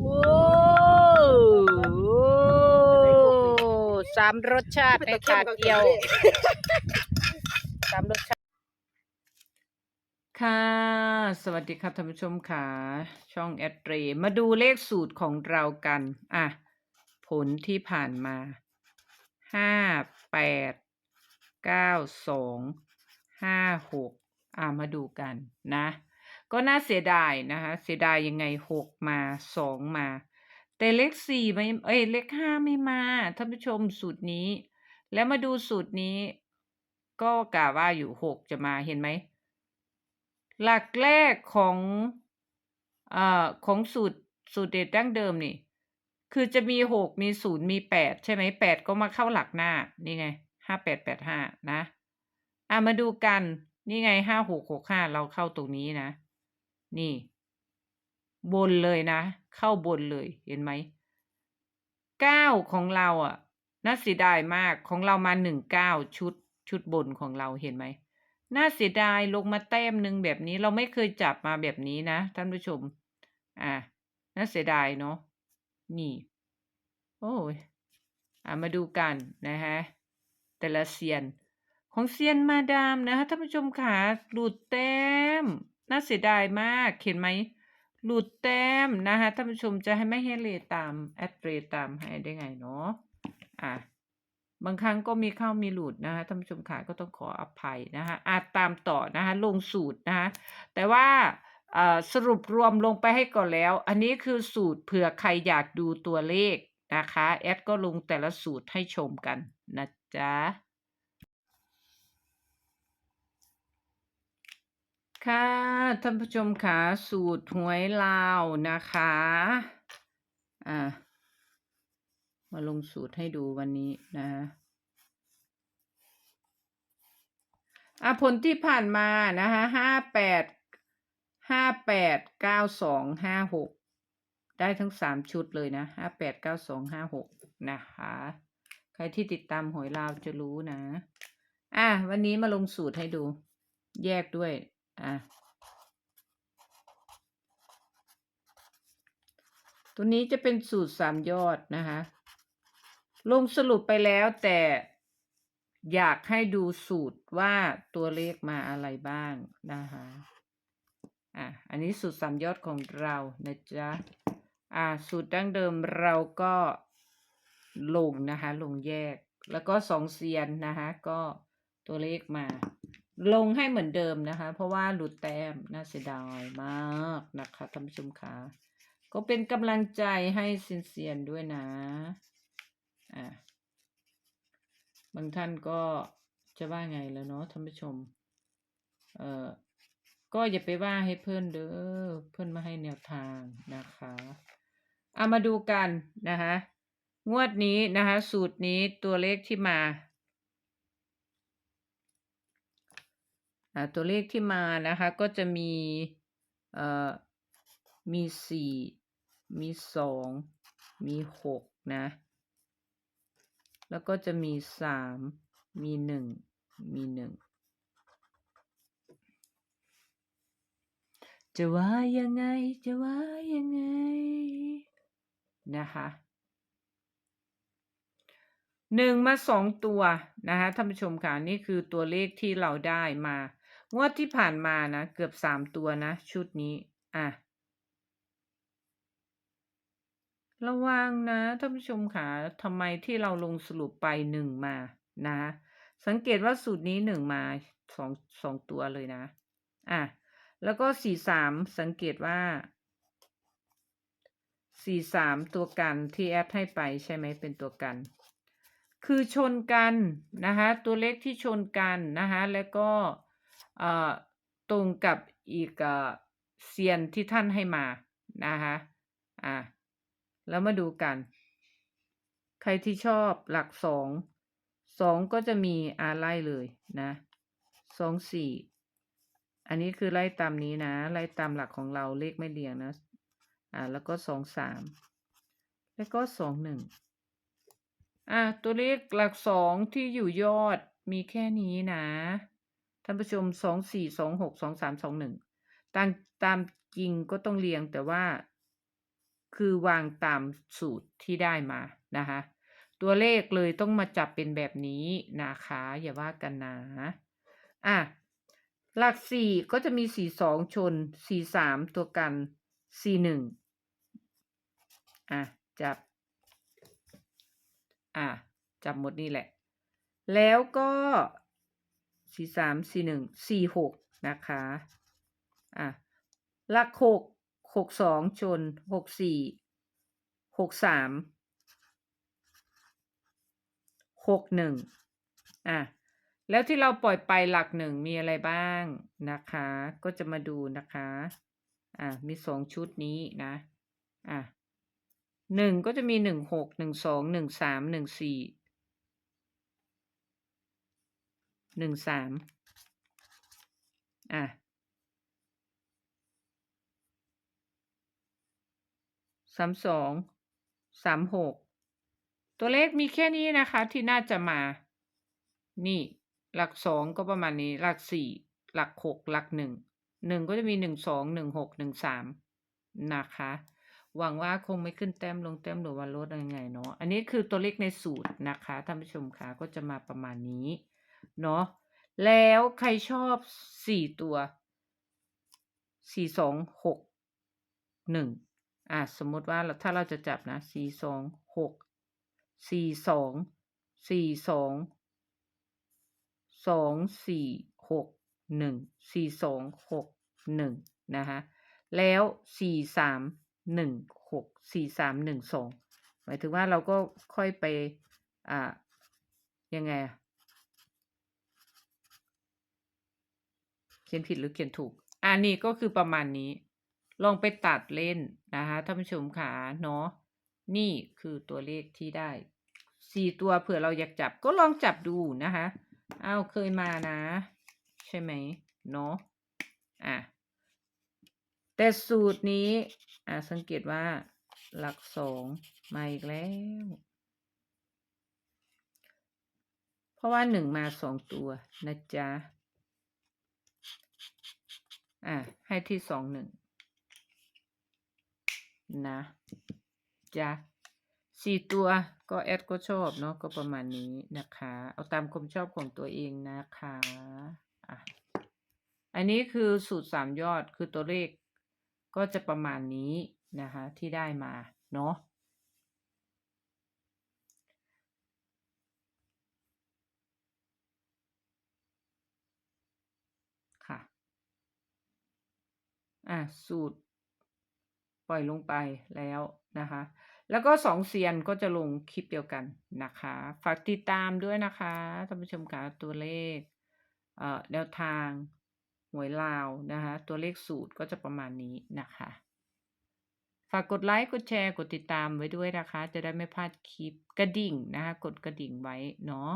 โอ้สามรสชาติในขาเกียวสามรสชาติค่ะ สวัสดีครับท่านผู้ชมค่ะ ช่องแอดเรมาดูเลขสูตรของเรากัน อะ ผลที่ผ่านมาห้าแปดเก้าสองห้าหกอะมาดูกันนะ ก็น่าเสียดายนะคะ เสียดายยังไงหกมาสองมา แต่เลขสี่ไม่เอ้ยเลขห้าไม่มาท่านผู้ชมสูตรนี้ แล้วมาดูสูตรนี้ ก็กะว่าอยู่หกจะมาเห็นไหม หลักแรกของเอ่อของสูตรสูตรเด็ดดั้งเดิมนี่ คือจะมีหกมีศูนย์มีแปดใช่ไหมแปดก็มาเข้าหลักหน้า นี่ไงห้าแปดแปดห้านะ อะมาดูกัน นี่ไงห้าหกหกห้าเราเข้าตรงนี้นะ นี่ บนเลยนะ เข้าบนเลยเห็นไหมเก้าของเราอะน่าเสียดายมากของเรามาหนึ่งเก้าชุดชุดบนของเราเห็นไหมน่าเสียดายลงมาแต้มหนึ่งแบบนี้เราไม่เคยจับมาแบบนี้นะท่านผู้ชม อะน่าเสียดายเนาะนี่ โอ้ยอะมาดูกันนะฮะแต่ละเซียน ของเซียนมาดามนะฮะท่านผู้ชมขาหลุดแต้ม น่าเสียดายมากเห็นไหมหลุดแต้มนะฮะท่านผู้ชมจะให้ไม่ให้เลตามแอดเรตามให้ได้ไงเนาะอะบางครั้งก็มีเข้ามีหลุดนะคะท่านผู้ชมขาก็ต้องขออภัยนะคะอาจตามต่อนะคะลงสูตรนะคะแต่ว่าอ่อสรุปรวมลงไปให้ก่อนแล้ว อันนี้คือสูตรเผื่อใครอยากดูตัวเลขนะคะแอดก็ลงแต่ละสูตรให้ชมกันนะจ๊ะ ค่ะท่านผู้ชมค่ะสูตรหวยลาวนะคะ อ่า มาลงสูตรให้ดูวันนี้นะอะผลที่ผ่านมานะคะห้าแปดห้าแปดเก้าสองห้าหกได้ทั้งสามชุดเลยนะห้าแปดเก้าสองห้าหกนะคะ ใครที่ติดตามหวยลาวจะรู้นะ อะวันนี้มาลงสูตรให้ดู แยกด้วย อะตัวนี้จะเป็นสูตรสามยอดนะคะ ลงสรุปไปแล้วแต่อยากให้ดูสูตรว่าตัวเลขมาอะไรบ้างนะคะอะอันนี้สูตรสามยอดของเรานะจ๊ะอะสูตรดั้งเดิมเราก็ลงนะคะ ลงแยกแล้วก็สองเซียนนะคะ ก็ตัวเลขมา ลงให้เหมือนเดิมนะคะ เพราะว่าหลุดแต้มน่าเสียดายมากนะคะท่านผู้ชมคะก็เป็นกำลังใจให้ซินเซียนด้วยนะอะบางท่านก็จะว่าไงแล้วเนาะท่านผู้ชม เอ่อก็อย่าไปว่าให้เพื่อนเด้อเพื่อนมาให้แนวทางนะคะเอามาดูกันนะคะงวดนี้นะคะ สูตรนี้ตัวเลขที่มา ตัวเลขที่มานะคะก็จะมีเอ่อมีสี่มีสองมีหกนะ แล้วก็จะมีสามมีหนึ่งมีหนึ่งจะว่ายังไงจะว่ายังไงนะคะหนึ่งมาสองตัวนะคะท่านผู้ชมค่ะนี่คือตัวเลขที่เราได้มา งวดที่ผ่านมานะเกือบสามตัวนะชุดนี้ อะ ระวังนะท่านผู้ชมค่ะทำไมที่เราลงสรุปไปหนึ่งมานะสังเกตว่าสูตรนี้หนึ่งมาสองสองตัวเลยนะ อะ แล้วก็สี่สามสังเกตว่าสี่สามตัวกันที่แอดให้ไปใช่ไหมเป็นตัวกัน คือชนกันนะคะตัวเลขที่ชนกันนะคะแล้วก็ ตรงกับอีกเซียนที่ท่านให้มานะคะอะแล้วมาดูกัน ใครที่ชอบหลักสองสองก็จะมีอาไล่เลยนะสองสี่อันนี้คือไล่ตามนี้นะ ไล่ตามหลักของเราเลขไม่เรียงนะ อ่า แล้วก็สองสามแล้วก็สองหนึ่งอะตัวเลขหลักสองที่อยู่ยอดมีแค่นี้นะ ท่านผู้ชมสองสี่สองหกสองสามสองหนึ่งตามตามจริงก็ต้องเรียงแต่ว่า คือวางตามสูตรที่ได้มานะคะตัวเลขเลยต้องมาจับเป็นแบบนี้นะคะอย่าว่ากันนะอะหลักสี่ก็จะมีสี่สองชนสี่สามตัวกันสี่หนึ่งอะจับ อะจับหมดนี่แหละ แล้วก็ สี่สามสี่หนึ่งสี่หกนะคะอะหลักหกหกสองชนหกสี่หกสามหกหนึ่งอะแล้วที่เราปล่อยไปหลักหนึ่งมีอะไรบ้างนะคะ ก็จะมาดูนะคะอะมีสองชุดนี้นะอะหนึ่งก็จะมีหนึ่งหกหนึ่งสองหนึ่งสามหนึ่งสี่ หนึ่งสามอะสามสองสามหกตัวเลขมีแค่นี้นะคะที่น่าจะมา นี่ หลักสองก็ประมาณนี้ หลักสี่หลักหกหลักหนึ่งหนึ่งก็จะมีหนึ่งสองหนึ่งหกหนึ่งสามนะคะ หวังว่าคงไม่ขึ้นแต้มลงแต้มหรือว่าลดยังไงเนาะอันนี้คือตัวเลขในสูตรนะคะท่านผู้ชมคะก็จะมาประมาณนี้ เนาะแล้วใครชอบสี่ตัวสี่สองหกหนึ่งอะสมมติว่าเราถ้าเราจะจับนะสี่สองหกสี่สองสี่สองสองสี่หกหนึ่งสี่สองหกหนึ่งนะคะแล้วสี่สามหนึ่งหกสี่สามหนึ่งสองหมายถึงว่าเราก็ค่อยไปอ่ายังไงอะเขียนผิดหรือเขียนถูก อันนี้ก็คือประมาณนี้ ลองไปตัดเล่นนะคะท่านผู้ชมขาเนาะนี่คือตัวเลขที่ได้สี่ตัวเผื่อเราอยากจับก็ลองจับดูนะคะเอาเคยมานะ ใช่ไหมเนาะอะแต่สูตรนี้อะสังเกตว่าหลักสองมาอีกแล้ว เพราะว่าหนึ่งมาสองตัวนะจ๊ะ อะให้ที่สองหนึ่งนะจ๊ะสี่ตัวก็แอดก็ชอบเนาะก็ประมาณนี้นะคะ เอาตามความชอบของตัวเองนะคะอะอันนี้คือสูตรสามยอดคือตัวเลขก็จะประมาณนี้นะคะที่ได้มาเนาะ อะสูตร ปล่อยลงไปแล้วนะคะ แล้วก็สองเซียนก็จะลงคลิปเดียวกันนะคะ ฝากติดตามด้วยนะคะท่านผู้ชมคะตัวเลขเอ่อแนวทางหวยลาวนะคะ ตัวเลขสูตรก็จะประมาณนี้นะคะ ฝากกดไลค์กดแชร์กดติดตามไว้ด้วยนะคะ จะได้ไม่พลาดคลิปกระดิ่งนะคะ กดกระดิ่งไว้เนาะ